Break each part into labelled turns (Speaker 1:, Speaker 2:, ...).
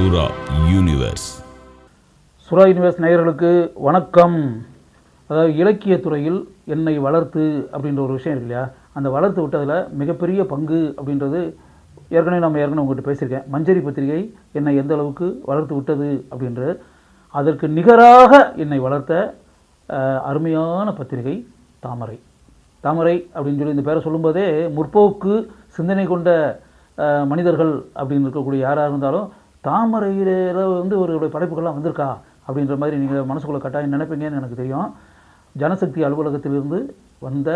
Speaker 1: சூரா universe
Speaker 2: சுரா universe நேயர்களுக்கு வணக்கம். அதாவது இலக்கியத்துறையில் என்னை வளர்த்து அப்படின்ற ஒரு விஷயம் இருக்கு இல்லையா? அந்த வளர்த்து விட்டதில் மிகப்பெரிய பங்கு அப்படின்றது ஏற்கனவே நம்ம ஏற்கனவே உங்கள்கிட்ட பேசியிருக்கேன். மஞ்சரி பத்திரிகை என்னை எந்த அளவுக்கு வளர்த்து விட்டது அப்படின்றது அதற்கு நிகராக என்னை வளர்த்த அருமையான பத்திரிகை தாமரை. தாமரை அப்படின்னு சொல்லி இந்த பேரை சொல்லும்போதே முற்போக்கு சிந்தனை கொண்ட மனிதர்கள் அப்படின்னு இருக்கக்கூடிய யாராக இருந்தாலும் தாமரையில் வந்து ஒரு படைப்புகள்லாம் வந்திருக்கா? அப்படின்ற மாதிரி நீங்கள் மனசுக்குள்ளே கட்டாயம் நினைப்பீங்கன்னு எனக்கு தெரியும். ஜனசக்தி அலுவலகத்திலிருந்து வந்த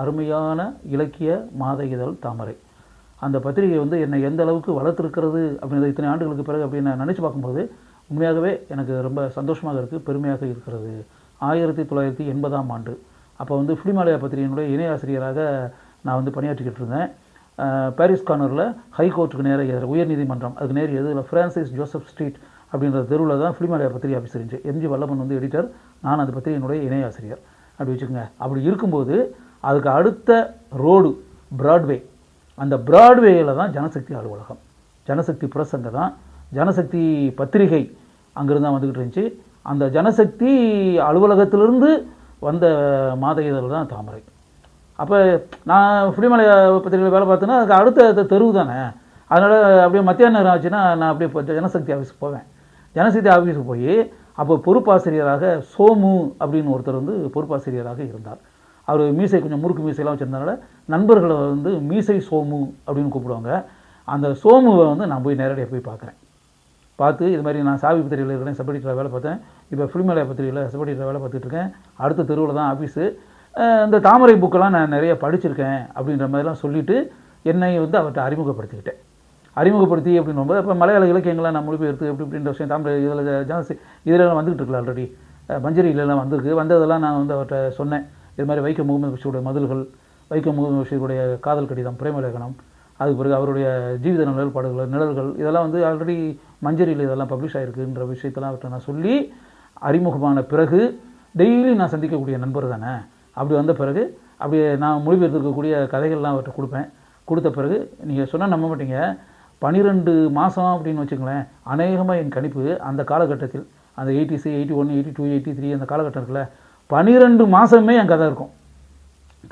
Speaker 2: அருமையான இலக்கிய மாத இதழ் தாமரை. அந்த பத்திரிகை வந்து என்னை எந்த அளவுக்கு வளர்த்துருக்கிறது அப்படின்றது இத்தனை ஆண்டுகளுக்கு பிறகு அப்படின்னு நான் நினச்சி பார்க்கும்போது உண்மையாகவே எனக்கு ரொம்ப சந்தோஷமாக இருக்குது பெருமையாக இருக்கிறது. ஆயிரத்தி தொள்ளாயிரத்தி எண்பதாம் ஆண்டு. அப்போ வந்து ஃபிலிமாலயா பத்திரிகையினுடைய இணை ஆசிரியராக நான் வந்து பணியாற்றிக்கிட்டு இருந்தேன். பாரிஸ் கார்னரில் ஹைகோர்ட்டுக்கு நேராக எதிர உயர்நீதிமன்றம். அதுக்கு நேர் எதிரில் ஃப்ரான்சிஸ் ஜோசப் ஸ்ட்ரீட் அப்படின்ற தெருவில் தான் ஃபிலிமாலயா பத்திரிகை ஆஃபீஸ் இருந்துச்சு எம்ஜி வல்லபன் வந்து எடிட்டர் நான் அந்த பத்திரிகையினுடைய இணை ஆசிரியர். அப்படி வச்சுக்கோங்க. அப்படி இருக்கும்போது அதுக்கு அடுத்த ரோடு பிராட்வே அந்த பிராட்வேயில் தான் ஜனசக்தி அலுவலகம். ஜனசக்தி பிரஸ் அங்கே தான். ஜனசக்தி பத்திரிகை அங்கிருந்து தான் வந்துக்கிட்டு இருந்துச்சு. அந்த ஜனசக்தி அலுவலகத்திலிருந்து வந்த மாத இதழ் தான் தாமரை. அப்போ நான் புளிமலை பத்திரிகையில் வேலை பார்த்தேன்னா அதுக்கு அடுத்த தெருவு தானே. அதனால் அப்படியே மத்தியான நேரம் ஆச்சுன்னா நான் அப்படியே ஜனசக்தி ஆஃபீஸுக்கு போவேன். ஜனசக்தி ஆஃபீஸுக்கு போய் அப்போ பொறுப்பாசிரியராக சோமு அப்படின்னு ஒருத்தர் வந்து பொறுப்பாசிரியராக இருந்தார். அவர் மீசை கொஞ்சம் முறுக்கு மீசையெல்லாம் வச்சுருந்தனால நண்பர்களை வந்து மீசை சோமு அப்படின்னு கூப்பிடுவாங்க. அந்த சோமுவை வந்து நான் போய் நேரடியாக போய் பார்க்குறேன். பார்த்து இது மாதிரி நான் சாவி பத்திரிகையில் இருக்கிறேன் சப்படிட்டரில் வேலை பார்த்தேன். இப்போ ஃபிலிமேலா பத்திரிகையில் சப்படிட்டரில் வேலை பார்த்துட்டு இருக்கேன். அடுத்த தெருவில் தான் ஆஃபீஸு இந்த தாமரை புக்கெல்லாம் நான் நிறைய படிச்சிருக்கேன் அப்படின்ற மாதிரிலாம் சொல்லிவிட்டு என்னை வந்து அவர்கிட்ட அறிமுகப்படுத்திக்கிட்டேன். அறிமுகப்படுத்தி அப்படின்னு போது அப்போ மலையாள இலக்கியங்கள்லாம் நான் மொழிபெயர்த்து எப்படி இப்படின்ற விஷயம் தாமரை இதில் ஜாஸ்தி இதிலெல்லாம் வந்துகிட்டு இருக்கல ஆல்ரெடி மஞ்சரியிலலாம் வந்திருக்கு. வந்ததெல்லாம் நான் வந்து அவர்கிட்ட சொன்னேன். இது மாதிரி வைக்கம் முகமது பஷீருடைய மதில்கள் வைக்கம் முகமது பஷீருடைய காதல் கடிதம் பிரேமலேகனம் அதுக்கு பிறகு அவருடைய ஜீவித நிழல்பாடுகள் நிழல்கள் இதெல்லாம் வந்து ஆல்ரெடி மஞ்சரியில் இதெல்லாம் பப்ளிஷ் ஆகிருக்குன்ற விஷயத்தெல்லாம் அவர்கிட்ட நான் சொல்லி அறிமுகமான பிறகு டெய்லி நான் சந்திக்கக்கூடிய நண்பர் தானே? அப்படி வந்த பிறகு அப்படியே நான் மொழிபெயர்த்திருக்கக்கூடிய கதைகள்லாம் அவர்கிட்ட கொடுப்பேன். கொடுத்த பிறகு நீங்கள் சொன்னால் நம்ப மாட்டீங்க பன்னிரெண்டு மாதம் அப்படின்னு வச்சுங்களேன் அநேகமாக என் கணிப்பு அந்த காலகட்டத்தில் அந்த eighties eighty one eighty two eighty three அந்த காலகட்டம் இருக்குல்ல பன்னிரெண்டு மாதமே என் கதை இருக்கும்.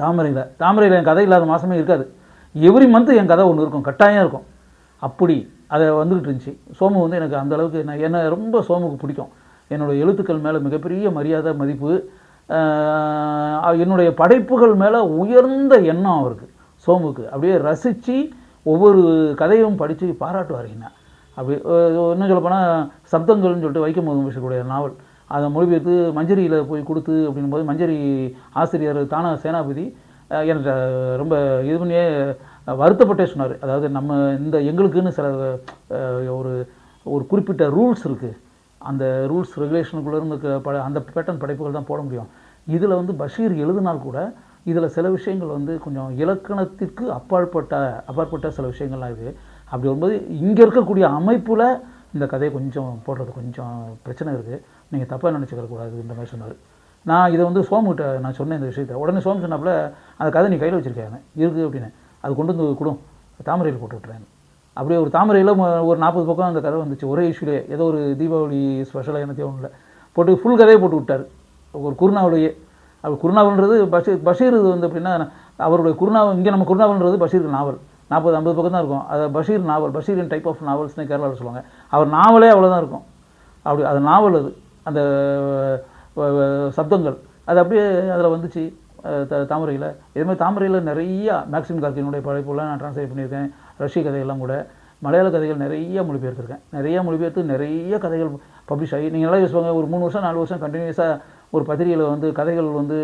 Speaker 2: தாமரையில் தாமரையில் என் கதை இல்லாத மாதமே இருக்காது. எவ்ரி மந்த் என் கதை ஒன்று இருக்கும் கட்டாயம் இருக்கும். அப்படி அதை வந்துக்கிட்டு இருந்துச்சு. சோமு வந்து எனக்கு அந்த அளவுக்கு நான் என்ன ரொம்ப சோமுக்கு பிடிக்கும். என்னோட எழுத்துக்கள் மேலே மிகப்பெரிய மரியாதை மதிப்பு என்னுடைய படைப்புகள் மேலே உயர்ந்த எண்ணம் அவருக்கு சோமுக்கு. அப்படியே ரசித்து ஒவ்வொரு கதையும் படித்து பாராட்டுவார் என்ன. அப்படி இன்னும் சொல்லப்போனால் சப்தங்கள்னு சொல்லிட்டு வைக்கம் முகமது நாவல். அதை மொழிபெயர்த்து மஞ்சரியில் போய் கொடுத்து அப்படின்போது மஞ்சரி ஆசிரியர் தானா சேனாபதி எனக்கு ரொம்ப இது பண்ணியே வருத்தப்பட்டே சொன்னார். அதாவது நம்ம இந்த எங்களுக்குன்னு சில ஒரு ஒரு குறிப்பிட்ட ரூல்ஸ் இருக்குது அந்த ரூல்ஸ் ரெகுலேஷனுக்குள்ளே இருந்து ப அந்த பேட்டர்ன் படைப்புகள் தான் போட முடியும். இதில் வந்து பஷீர் எழுதினால் கூட இதில் சில விஷயங்கள் வந்து கொஞ்சம் இலக்கணத்திற்கு அப்பாற்பட்ட அப்பாற்பட்ட சில விஷயங்கள்லாம் இருக்குது அப்படி வரும்போது இங்கே இருக்கக்கூடிய அமைப்பில் இந்த கதையை கொஞ்சம் போடுறது கொஞ்சம் பிரச்சனை இருக்குது நீங்கள் தப்பாக நினச்சிக்கிற இந்த மாதிரி சொன்னார். நான் இதை வந்து சோமுகிட்ட நான் சொன்னேன் இந்த விஷயத்தை. உடனே சோம் சொன்னாப்புல அந்த கதை நீ கையில் வச்சுருக்கேன் இருக்குது அப்படின்னு. அது கொண்டு வந்து கொடும் தாமரையில் போட்டு விட்றேன் அப்படியே ஒரு தாமரையில் ஒரு நாற்பது பக்கம் அந்த கதை வந்துச்சு. ஒரே இஷ்யூலே ஏதோ ஒரு தீபாவளி ஸ்பெஷலாக எனக்கு ஒன்றும் இல்லை போட்டு ஃபுல் கதையை போட்டு விட்டார். ஒரு குருணாவுடைய அவர் குருநாவல்ன்றது பஷீர் பஷீர் இது வந்து எப்படின்னா அவருடைய குருணா இங்கே நம்ம குருநாவல்ன்றது பஷீர் நாவல். நாற்பது ஐம்பது பக்கம் தான் இருக்கும். அது பஷீர் நாவல் பஷீரின் டைப் ஆஃப் நாவல்ஸ்னு கேரளாவில் சொல்லுவாங்க. அவர் நாவலே அவ்வளோதான் இருக்கும். அப்படி அது நாவல் அது. அந்த சப்தங்கள். அது அப்படியே அதில் வந்துச்சு த தாமரையில். இதுமாதிரி தாமரையில் நிறையா மேக்சிம் கார்த்தினுடைய படைப்புலாம் நான் ட்ரான்ஸ்லேட் பண்ணியிருக்கேன். ரஷ்ய கதையெல்லாம் கூட. மலையாள கதைகள் நிறைய மொழிபெயர்த்துருக்கேன். நிறைய மொழிபெயர்த்து நிறைய கதைகள் பப்ளிஷ் ஆகி நீங்கள் நல்லா யோசிப்பாங்க ஒரு மூணு வருஷம் நாலு வருஷம் கண்டினியூஸாக ஒரு பத்திரிகையில் வந்து கதைகள் வந்து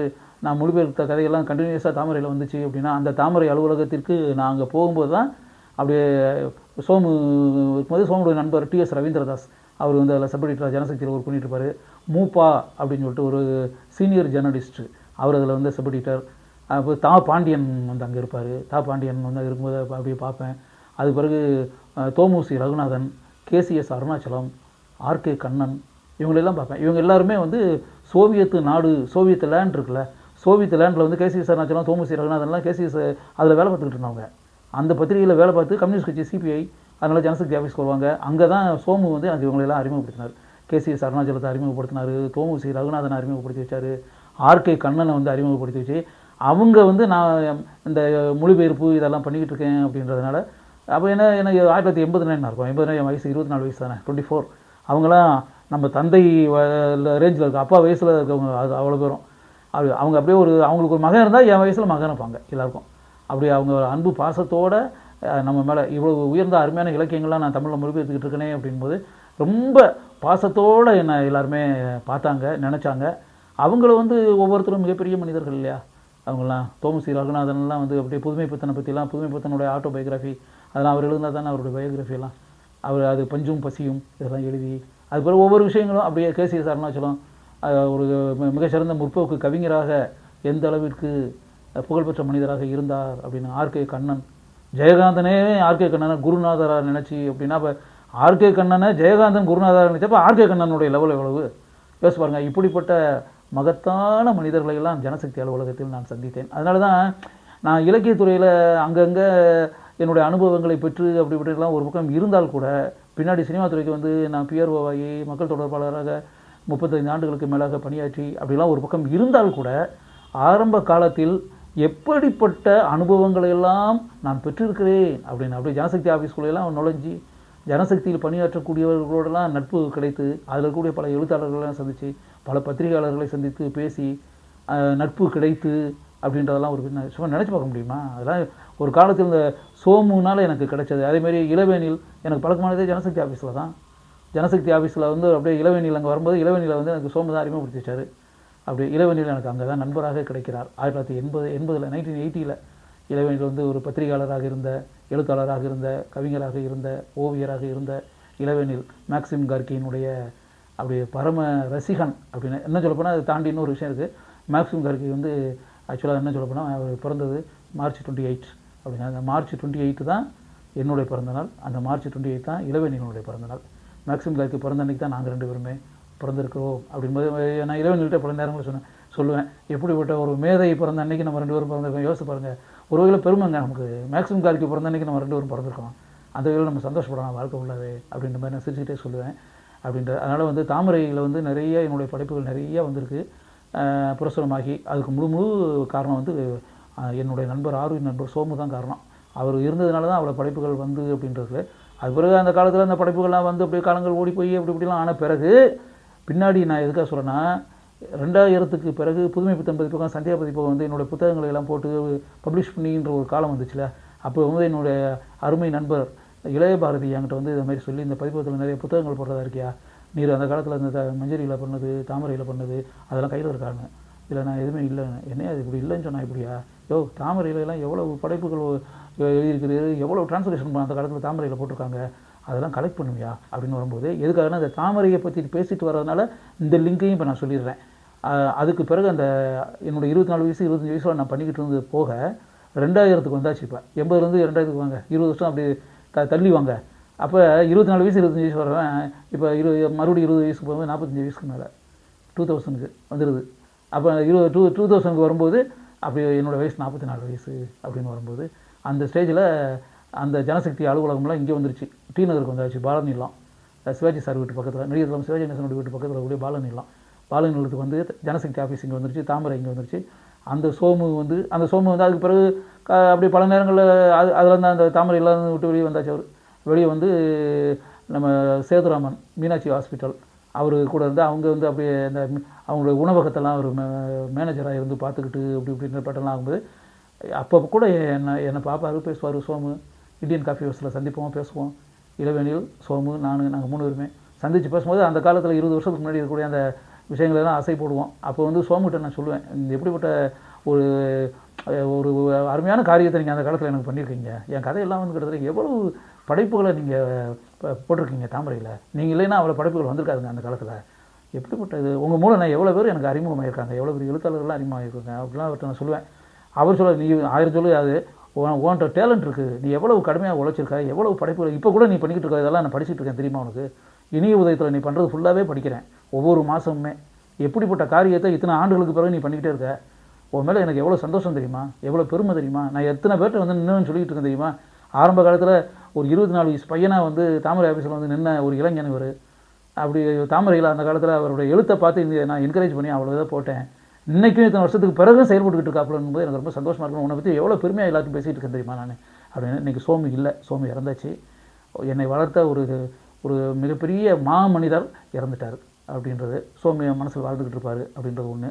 Speaker 2: நான் மொழிபெயர்த்த கதைகள்லாம் கண்டினியூஸாக தாமரையில் வந்துச்சு அப்படின்னா அந்த தாமரை அலுவலகத்திற்கு நான் அங்கே போகும்போது தான் அப்படியே சோமு இருக்கும்போது சோமுடைய நண்பர் டிஎஸ் ரவீந்திரதாஸ் அவர் வந்து அதில் சப்எடிட்டர் ஜனசக்தியில் ஒர்க் பண்ணிட்டு இருப்பார் மூப்பா அப்படின்னு சொல்லிட்டு ஒரு சீனியர் ஜேர்னலிஸ்ட்டு அவர் அதில் வந்து சப்எடிட்டர் அப்போ தா பாண்டியன் வந்து அங்கே இருப்பார். தா பாண்டியன் வந்து இருக்கும்போது அப்படியே பார்ப்பேன். அது பிறகு Tho Mu Si Ragunathan K C S Arunachalam R K Kannan இவங்களெல்லாம் பார்ப்பேன். இவங்க எல்லாருமே வந்து சோவியத்து நாடு சோவியத் லேண்ட் இருக்குல்ல சோவியத் லேண்டில் வந்து கேசி அருணாச்சலம் தோமுசி ரகுநாதன்லாம் கேசிஎஸ் அதில் வேலை பார்த்துக்கிட்டு இருந்தாங்க அந்த பத்திரிகையில் வேலை பார்த்து கம்யூனிஸ்ட் கட்சி சிபிஐ அதனால் ஜனசக்தி ஆஃபீஸ்க்கு வருவாங்க. அங்கே தான் சோமு வந்து அது இவங்களெல்லாம் அறிமுகப்படுத்தினார். கேசி அருணாச்சலத்தை அறிமுகப்படுத்தினார் தோமுசி ரகுநாதனை அறிமுகப்படுத்தி வச்சார் ஆர்கே கண்ணனை வந்து அறிமுகப்படுத்தி வச்சு அவங்க வந்து நான் இந்த மொழிபெயர்ப்பு இதெல்லாம் பண்ணிக்கிட்டு இருக்கேன் அப்படின்றதுனால அப்போ என்ன எனக்கு ஆயிரத்தி தொள்ளாயிரத்தி எண்பது நைன் இருக்கும் எண்பது நைன் வயசு இருபத்தி நாலு வயசு தானே டுவெண்ட்டி ஃபோர் அவங்களாம் நம்ம தந்தை ரேஞ்சில் இருக்க அப்பா வயசில் இருக்கவங்க அது அவ்வளோ பேரும். அப்படி அவங்க அப்படியே ஒரு அவங்களுக்கு ஒரு மகன் இருந்தால் என் வயசில் மகன் இருப்பாங்க எல்லாருக்கும். அப்படி அவங்க அன்பு பாசத்தோடு நம்ம மேலே இவ்வளோ உயர்ந்த அருமையான இலக்கியங்கள்லாம் நான் தமிழில் மொழிபெயர்த்துக்கிட்டு இருக்கேனே அப்படின்போது ரொம்ப பாசத்தோடு என்னை எல்லாருமே பார்த்தாங்க நினச்சாங்க. அவங்கள வந்து ஒவ்வொருத்தரும் மிகப்பெரிய மனிதர்கள் இல்லையா? அவங்களாம் தோமசி ரகுநாதன்லாம் வந்து அப்படியே புதுமை புத்தனை பற்றிலாம் புதுமை புத்தனுடைய ஆட்டோபயோகிராஃபி அதெல்லாம் அவர் எழுந்தால் தானே அவருடைய பயோகிராஃபியெல்லாம் அவர் அது பஞ்சும் பசியும் இதெல்லாம் எழுதி அது பிறகு ஒவ்வொரு விஷயங்களும் அப்படியே கேசிஎஸ் அருணாச்சலம் அஹ், ஒரு மிகச்சிறந்த முற்போக்கு கவிஞராக எந்த அளவிற்கு புகழ்பெற்ற மனிதராக இருந்தார் அப்படின்னு ஆர்கே கண்ணன். ஜெயகாந்தனே ஆர்கே கண்ணனை குருநாதராக நினச்சி அப்படின்னா இப்போ ஆர்கே கண்ணனை ஜெயகாந்தன் குருநாதராக நினச்சப்போ ஆர்கே கண்ணனுடைய லெவல் எவ்வளவு? யோசிச்சு பாருங்கள் இப்படிப்பட்ட மகத்தான மனிதர்களை எல்லாம் ஜனசக்தி அலுவலகத்தில் நான் சந்தித்தேன். அதனால தான் நான் இலக்கியத்துறையில் அங்கங்கே என்னுடைய அனுபவங்களை பெற்று அப்படி இப்படிலாம் ஒரு பக்கம் இருந்தால் கூட பின்னாடி சினிமா துறைக்கு வந்து நான் பிஆர்ஓவாகி மக்கள் தொடர்பாளராக முப்பத்தைந்து ஆண்டுகளுக்கு மேலாக பணியாற்றி அப்படிலாம் ஒரு பக்கம் இருந்தால் கூட ஆரம்ப காலத்தில் எப்படிப்பட்ட அனுபவங்களை எல்லாம் நான் பெற்றிருக்கிறேன் அப்படின்னு அப்படியே ஜனசக்தி ஆஃபீஸ்குள்ளெல்லாம் நுழைஞ்சி ஜனசக்தியில் பணியாற்றக்கூடியவர்களோடலாம் நட்பு கிடைத்து அதில் இருக்கக்கூடிய பல எழுத்தாளர்களெல்லாம் சந்தித்து பல பத்திரிகையாளர்களை சந்தித்து பேசி நட்பு கிடைத்து அப்படின்றதெல்லாம் ஒரு சும்மா நினச்சி பார்க்க முடியுமா? அதெல்லாம் ஒரு காலத்தில் இந்த சோமுனால எனக்கு கிடைச்சது. அதேமாரி இளவேனில் எனக்கு பழக்கமானதே ஜனசக்தி ஆஃபீஸில் தான். ஜனசக்தி ஆஃபீஸில் வந்து அப்படியே இளவேனில் அங்கே வரும்போது இளவேனியில் வந்து எனக்கு சோமு தான் அறிமுகப்படுத்திச்சார் அப்படி இளவேனில் எனக்கு அங்கே தான் நண்பராக கிடைக்கிறார். ஆயிரத்தி தொள்ளாயிரத்தி எண்பது எண்பதில் நைன்டீன் எயிட்டியில் இளவேனில் வந்து ஒரு பத்திரிகையாளராக இருந்த எழுத்தாளராக இருந்த கவிஞராக இருந்த ஓவியராக இருந்த இளவேனில் மேக்சிம் கார்கியினுடைய அப்படி பரம ரசிகன் அப்படின்னு என்ன சொல்லப்போனால் அதை தாண்டி இன்னொரு விஷயம் இருக்குது மேக்சிம் கார்கி வந்து ஆக்சுவலாக என்ன சொல்ல போனால் அவர் பிறந்தது மார்ச் டுவெண்ட்டி எயிட் அப்படின்னா அந்த மார்ச் டுவெண்ட்டி எயிட்டு தான் என்னுடைய பிறந்தநாள் அந்த மார்ச் டுவெண்ட்டி எயிட் தான் இளவேனியனுடைய பிறந்தநாள் மேக்ஸிமம் கார்கி பிறந்த அன்னைக்கு தான் நாங்கள் ரெண்டு பேருமே பிறந்திருக்கிறோம். அப்படின்போது நான் இளவேணிகிட்ட பல நேரங்களில் சொன்னேன் சொல்லுவேன். எப்படிப்பட்ட ஒரு மேதை பிறந்த அன்னைக்கு நம்ம ரெண்டு பேரும் பிறந்திருக்கோம்? யோசிச்சு பாருங்கள் ஒரு வகையில் பெருமைங்க நமக்கு மேக்ஸிமம் கார்கி பிறந்த அன்னைக்கு நம்ம ரெண்டு பேரும் பிறந்திருக்கோம். அந்த வகையில் நம்ம சந்தோஷப்படலாம் வாழ்க்கை உள்ளது அப்படின்ற மாதிரி நான் சிரிச்சுக்கிட்டே சொல்லுவேன். அப்படின்ற அதனால் வந்து தாமரையில் வந்து நிறைய என்னுடைய படைப்புகள் நிறைய வந்திருக்கு. பிரசுரமாகி அதுக்கு முழு முழு காரணம் வந்து என்னுடைய நண்பர் ஆர்வி நண்பர் சோமு தான் காரணம். அவர் இருந்ததுனால தான் அவ்வளோ படைப்புகள் வந்து அப்படின்றது அது பிறகு அந்த காலத்தில் அந்த படைப்புகள்லாம் வந்து அப்படியே காலங்கள் ஓடி போய் அப்படி இப்படிலாம் ஆன பிறகு பின்னாடி நான் எதுக்காக சொல்கிறேன்னா ரெண்டாயிரத்துக்கு பிறகு புதுமை புத்தன் பதிப்பகம் சந்தியா பதிப்பகம் வந்து என்னுடைய புத்தகங்களை எல்லாம் போட்டு பப்ளிஷ் பண்ணின்ற ஒரு காலம் வந்துச்சுல. அப்போ வந்து என்னுடைய அருமை நண்பர் இளைய பாரதி என்கிட்ட வந்து இதை மாதிரி சொல்லி இந்த பதிப்பகத்தில் நிறைய புத்தகங்கள் போடுறதா இருக்கியா? நீர் அந்த காலத்தில் இந்த த- மஞ்சரியில் பண்ணது தாமரையில் பண்ணது அதெல்லாம் கையில் இருக்காங்க. இதில் நான் எதுவுமே இல்லை. என்ன அது இப்படி இல்லைன்னு சொன்னால் இப்படியா? யோ தாமரையில எல்லாம் எவ்வளோ படைப்புகள் எழுதியிருக்குது எவ்வளோ டிரான்ஸ்லேஷன் பண்ண அந்த காலத்தில் தாமரையில் போட்டிருக்காங்க அதெல்லாம் கலெக்ட் பண்ணுவியா? அப்படின்னு வரும்போது எதுக்காகனா அந்த தாமரையை பற்றி பேசிட்டு வர்றதுனால இந்த லிங்கையும் இப்போ நான் சொல்லிடுறேன். அதுக்கு பிறகு அந்த என்னோடய இருபத்தி நாலு வயசு இருபத்தஞ்சி வயசில் நான் பண்ணிக்கிட்டு இருந்தது போக ரெண்டாயிரத்துக்கு வந்தாச்சு இப்போ. எண்பதுலேருந்து ரெண்டாயிரத்துக்கு வாங்க. இருபது வருஷம் அப்படி த தள்ளி வாங்க. அப்போ இருபத்தி நாலு வயசு இருபத்தஞ்சி வயசு வரவன் இப்போ இரு மறுபடியும் இருபது வயசுக்கு போகும்போது நாற்பத்தஞ்சு வயசுக்கு மேலே. டூ தௌசண்ட்க்கு வந்துடுது அப்போ இருபது டூ டூ தௌசண்ட்க்கு வரும்போது அப்படி என்னோடய வயசு நாற்பத்தி நாலு வயசு அப்படின்னு வரும்போது அந்த ஸ்டேஜில் அந்த ஜனசக்தி அலுவலகம்லாம் இங்கே வந்துருச்சு. டி நகருக்கு வந்தாச்சு பாலநிலம் சிவாஜி சார் வீட்டு பக்கத்தில் நடிகர் சிவாஜி கணேசனோட வீட்டு பக்கத்தில் கூடிய பாலநிலம் பாலநிலத்துக்கு வந்து ஜனசக்தி ஆஃபீஸ் இங்கே வந்துருச்சு தாமரை இங்கே வந்துருச்சு. அந்த சோமு வந்து அந்த சோமு வந்து அதுக்கு பிறகு அப்படி பல நேரங்களில் அது அதில் இருந்து அந்த தாமரை இல்லாத விட்டு வெளியே வந்தாச்சு அவர். வெளியே வந்து நம்ம சேதுராமன் மீனாட்சி ஹாஸ்பிட்டல் அவர் கூட இருந்து அவங்க வந்து அப்படியே அந்த அவங்களோட அவங்களுடைய உணவகத்தெல்லாம் மே மேனேஜராக இருந்து பார்த்துக்கிட்டு அப்படி இப்படின்ற பட்டம்லாம் ஆகும்போது அப்போ கூட என்னை என்னை பார்ப்பாரு பேசுவார் சோமு இந்தியன் காஃபி ஹவுஸில் சந்திப்போம் பேசுவோம். இளவேணியில் சோமு நான் நாங்கள் மூணு பேருமே சந்தித்து பேசும்போது அந்த காலத்தில் இருபது வருஷத்துக்கு முன்னாடி இருக்கக்கூடிய அந்த விஷயங்களை எல்லாம் அசை போடுவோம். அப்போ வந்து சோமுகிட்ட நான் சொல்லுவேன் இந்த எப்படிப்பட்ட ஒரு ஒரு அருமையான காரியத்தை நீங்கள் அந்த காலத்தில் எனக்கு பண்ணியிருக்கீங்க? என் கதையெல்லாம் வந்து கிட்டத்தட்ட எவ்வளவு படைப்புகளை நீங்கள் போட்டிருக்கீங்க தாமரையில். நீங்கள் இல்லைன்னா அவ்வளோ படைப்புகள் வந்திருக்காதுங்க அந்த காலத்தில். எப்படிப்பட்டது உங்கள் மூலம் நான் எவ்வளோ பேர் எனக்கு அறிமுகமாயிருக்காங்க? எவ்வளோ பேர் எழுத்தாளர்கள்லாம் அறிமுகமாயிருக்காங்க? அப்படிலாம் அவர்கிட்ட நான் சொல்லுவேன். அவர் சொல்ல நீ ஆயிரம் சொல்லு அது உன்கிட்ட டேலண்ட் இருக்குது நீ எவ்வளவு கடுமையாக உழைச்சிருக்க எவ்வளவு படைப்புகள் இப்போ கூட நீ பண்ணிக்கிட்டு இருக்க இதெல்லாம் நான் படிச்சுட்டு இருக்கேன் தெரியுமா உனக்கு? இனிய உதயத்தில் நீ பண்ணுறது ஃபுல்லாகவே படிக்கிறேன். ஒவ்வொரு மாதமுமே எப்படிப்பட்ட காரியத்தை இத்தனை ஆண்டுகளுக்கு பிறகு நீ பண்ணிக்கிட்டே இருக்க? உன் மேலே எனக்கு எவ்வளோ சந்தோஷம் தெரியுமா? எவ்வளோ பெருமை தெரியுமா? நான் எத்தனை பேர்கிட்ட வந்து நின்றுன்னு சொல்லிக்கிட்டு இருக்கேன் தெரியுமா? ஆரம்ப காலத்தில் ஒரு இருபத்தி நாலு வயசு பையனாக வந்து தாமரை ஆஃபீஸில் வந்து நின்ன ஒரு இளைஞன் இவர். அப்படி தாமரையில் அந்த காலத்தில் அவருடைய எழுத்தை பார்த்து இந்த நான் என்கரேஜ் பண்ணி அவ்வளோ இதை போட்டேன். இன்றைக்கும் இத்தனை வருஷத்துக்கு பிறகு செயல்பட்டுக்கிட்டு இருக்காப்புலன்னு போது எனக்கு ரொம்ப சந்தோஷமாக இருக்கும் உன்னை பற்றி எவ்வளோ பெருமையாக எல்லாத்தையும் பேசிகிட்டு இருக்கேன் தெரியுமா நான்? அப்படின்னு இன்றைக்கி சோமி இல்லை. சோமி இறந்தாச்சு. என்னை வளர்த்த ஒரு ஒரு மிகப்பெரிய மாமனிதர் இறந்துட்டார் அப்படின்றது சோமி மனசில் வாழ்ந்துக்கிட்டு இருப்பார் அப்படின்றது ஒன்று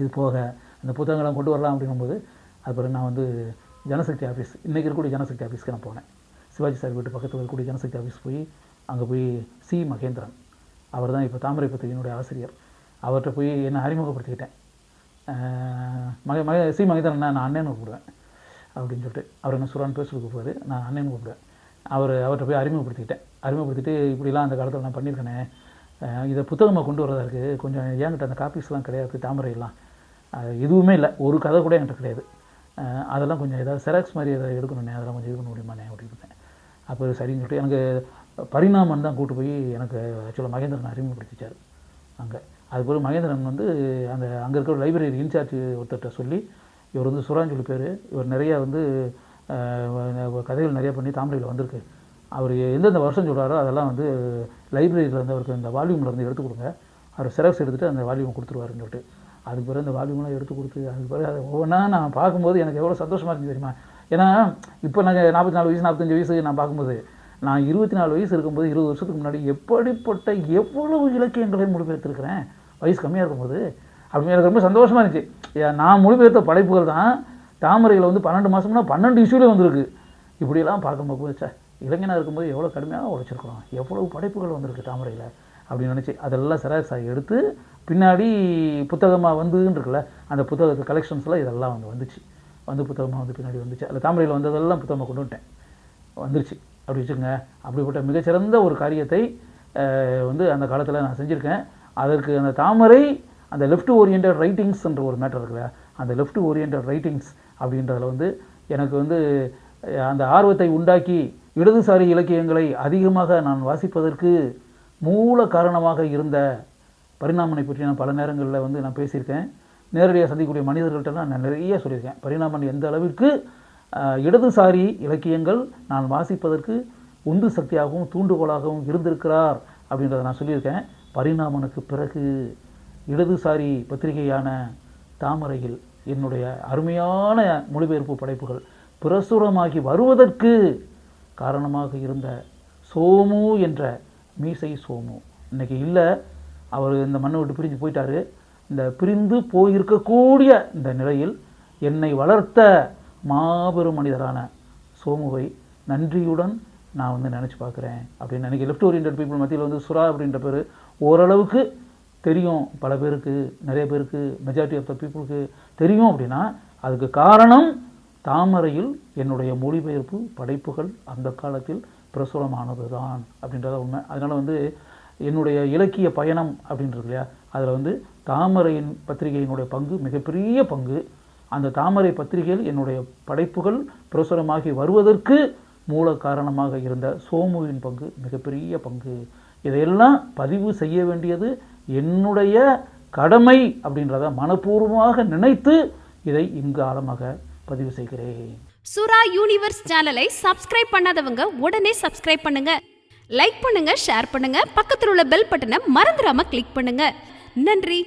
Speaker 2: இது போக அந்த புத்தகங்கள்லாம் கொண்டு வரலாம் அப்படிங்கும்போது அப்புறம் நான் வந்து ஜனசக்தி ஆஃபீஸ் இன்றைக்கி இருக்கக்கூடிய ஜனசக்தி ஆஃபீஸ்க்கு நான் போனேன். சிவாஜி சார் வீட்டு பக்கத்தில் இருக்கக்கூடிய ஜனசக்தி ஆஃபீஸ் போய் அங்கே போய் சி மகேந்திரன். அவர் தான் இப்போ தாமரை பத்திரிகையினுடைய ஆசிரியர். அவர்கிட்ட போய் என்னை அறிமுகப்படுத்திக்கிட்டேன். மக மக சி மகேந்திரன் நான் அண்ணன் கூப்பிடுவேன். அப்படின்னு சொல்லிட்டு அவர் என்ன சுரான் பேசுறது கூப்பிடுவார் நான் அண்ணன் கூப்பிடுவேன். அவர் அவர்கிட்ட போய் அறிமுகப்படுத்திக்கிட்டேன். அறிமுகப்படுத்திட்டு இப்படிலாம் அந்த காலத்தில் நான் பண்ணியிருக்கேனே. இதை புத்தகமாக கொண்டு வரதா இருக்குது கொஞ்சம் ஏங்கிட்ட அந்த காப்பீஸ்லாம் கிடையாது தாமரையெல்லாம் அது எதுவுமே இல்லை. ஒரு கதை கூட என்கிட்ட கிடையாது. அதெல்லாம் கொஞ்சம் ஏதாவது செராக்ஸ் மாதிரி ஏதாவது எடுக்கணுண்ணே அதெல்லாம் கொஞ்சம் இது பண்ண முடியுமாண்ணே அப்படின்னு அப்போ சரின்னு சொல்லிட்டு எனக்கு பரிணாமன் தான் கூட்டு போய் எனக்கு ஆக்சுவலாக மகேந்திரன் அறிமுகப்படுத்திச்சார் அங்கே. அதுபோல் மகேந்திரன் வந்து அந்த அங்கே இருக்கிற லைப்ரரி இன்சார்ஜ் ஒருத்தர்கிட்ட சொல்லி இவர் வந்து சுரான்னு சொல்லி பேர். இவர் நிறையா வந்து கதைகள் நிறையா பண்ணி தாமரையில் வந்திருக்கு அவர் எந்தெந்த வருஷம் சொல்கிறாரோ அதெல்லாம் வந்து லைப்ரரியில் இருந்து அவருக்கு இந்த வால்யூமில் இருந்து எடுத்து கொடுங்க. அவர் செராக்ஸ் எடுத்துகிட்டு அந்த வால்யூம் கொடுத்துருவாருன்னு சொல்லிட்டு. அதுக்கு பிறகு அந்த வால்யூம்லாம் எடுத்து கொடுத்து அதுக்கு பிறகு அதை ஒவ்வொன்றா நான் பார்க்கும்போது எனக்கு எவ்வளோ சந்தோஷமாக இருந்துச்சு தெரியுமா? ஏன்னா இப்போ நாங்கள் நாற்பத்தி நாலு வயசு நாற்பத்தஞ்சு வயசு நான் பார்க்கும்போது நான் இருபத்தி நாலு வயசு இருக்கும்போது இருபது வருஷத்துக்கு முன்னாடி எப்படிப்பட்ட எவ்வளவு இலக்கியங்களை மொழிபெயர்த்திருக்கிறேன்? வயசு கம்மியாக இருக்கும்போது. அப்படி எனக்கு ரொம்ப சந்தோஷமாக இருந்துச்சு. நான் மொழிபெயர்த்த படைப்புகள் தான் தாமரையில் வந்து பன்னெண்டு மாதம்னா பன்னெண்டு இஷ்யூலே வந்திருக்கு. இப்படியெல்லாம் பார்க்கும்போது சார் இளைஞனாக இருக்கும்போது எவ்வளோ கடுமையாக உழைச்சிருக்கிறோம். எவ்வளவு படைப்புகள் வந்திருக்கு தாமரையில் அப்படின்னு நினச்சி அதெல்லாம் செராக்ஸ் எடுத்து பின்னாடி புத்தகமாக வந்துன்னு இருக்குல்ல அந்த புத்தகத்து கலெக்ஷன்ஸில் இதெல்லாம் வந்து வந்துச்சு. வந்து புத்தகமாக வந்து பின்னாடி வந்துச்சு. அதில் தாமரையில் வந்ததெல்லாம் புத்தகமாக கொண்டு வந்துட்டேன். வந்துருச்சு. அப்படி வச்சுக்கோங்க. அப்படிப்பட்ட மிகச்சிறந்த ஒரு காரியத்தை வந்து அந்த காலத்தில் நான் செஞ்சுருக்கேன். அதற்கு அந்த தாமரை அந்த லெஃப்ட் ஓரியன்ட் ரைட்டிங்ஸ்ன்ற ஒரு மேட்டர் இருக்குல்ல அந்த லெஃப்ட் ஓரியன்ட் ரைட்டிங்ஸ் அப்படின்றதில் வந்து எனக்கு வந்து அந்த ஆர்வத்தை உண்டாக்கி இடதுசாரி இலக்கியங்களை அதிகமாக நான் வாசிப்பதற்கு மூல காரணமாக இருந்த பரிணாமனை பற்றி நான் பல நேரங்களில் வந்து நான் பேசியிருக்கேன். நேரடியாக சந்திக்கக்கூடிய மனிதர்கள்ட்ட நான் நிறைய சொல்லியிருக்கேன். பரிணாமன் எந்த அளவிற்கு இடதுசாரி இலக்கியங்கள் நான் வாசிப்பதற்கு உந்து சக்தியாகவும் தூண்டுகோலாகவும் இருந்திருக்கிறார் அப்படின்றத நான் சொல்லியிருக்கேன். பரிணாமனுக்கு பிறகு இடதுசாரி பத்திரிகையான தாமரையில் என்னுடைய அருமையான மொழிபெயர்ப்பு படைப்புகள் பிரசுரமாகி வருவதற்கு காரணமாக இருந்த சோமு என்ற மீசை சோமு. இன்னைக்கு இல்லை அவர் இந்த மண்ணை விட்டு பிரிஞ்சு போயிட்டாரு. இந்த பிரிந்து போயிருக்கக்கூடிய இந்த நிலையில் என்னை வளர்த்த மாபெரும் மனிதரான சோமுவை நன்றியுடன் நான் வந்து நினச்சி பார்க்குறேன் அப்படின்னு நினைக்கிறேன். லெஃப்ட் ஓரியன்ட் பீப்புள் மத்தியில் வந்து சுறா அப்படின்ற பேர் ஓரளவுக்கு தெரியும். பல பேருக்கு நிறைய பேருக்கு மெஜாரிட்டி ஆஃப் த பீப்புளுக்கு தெரியும் அப்படின்னா அதுக்கு காரணம் தாமரையில் என்னுடைய மொழிபெயர்ப்பு படைப்புகள் அந்த காலத்தில் பிரசுரமானது தான் அப்படின்றத உண்மை. அதனால் வந்து என்னுடைய இலக்கிய பயணம் அப்படின்றது இல்லையா? அதில் வந்து தாமரையின் பத்திரிகையினுடைய பங்கு மிகப்பெரிய பங்கு. அந்த தாமரை பத்திரிகையில் என்னுடைய படைப்புகள் பிரசுரமாகி வருவதற்கு மூல காரணமாக இருந்த சோமுவின் பங்கு மிகப்பெரிய பங்கு. இதையெல்லாம் பதிவு செய்ய வேண்டியது என்னுடைய கடமை அப்படின்றத மனப்பூர்வமாக நினைத்து இதை இங்கு ஆழமாக பதிவு செய்கிறேன்.
Speaker 1: சுரா யூனிவர்ஸ் சேனலை சப்ஸ்கிரைப் பண்ணாதவங்க உடனே சப்ஸ்கிரைப் பண்ணுங்க. லைக் பண்ணுங்க ஷேர் பண்ணுங்க பக்கத்தில் உள்ள பெல் பட்டனை மறந்துடாம கிளிக் பண்ணுங்க. நன்றி.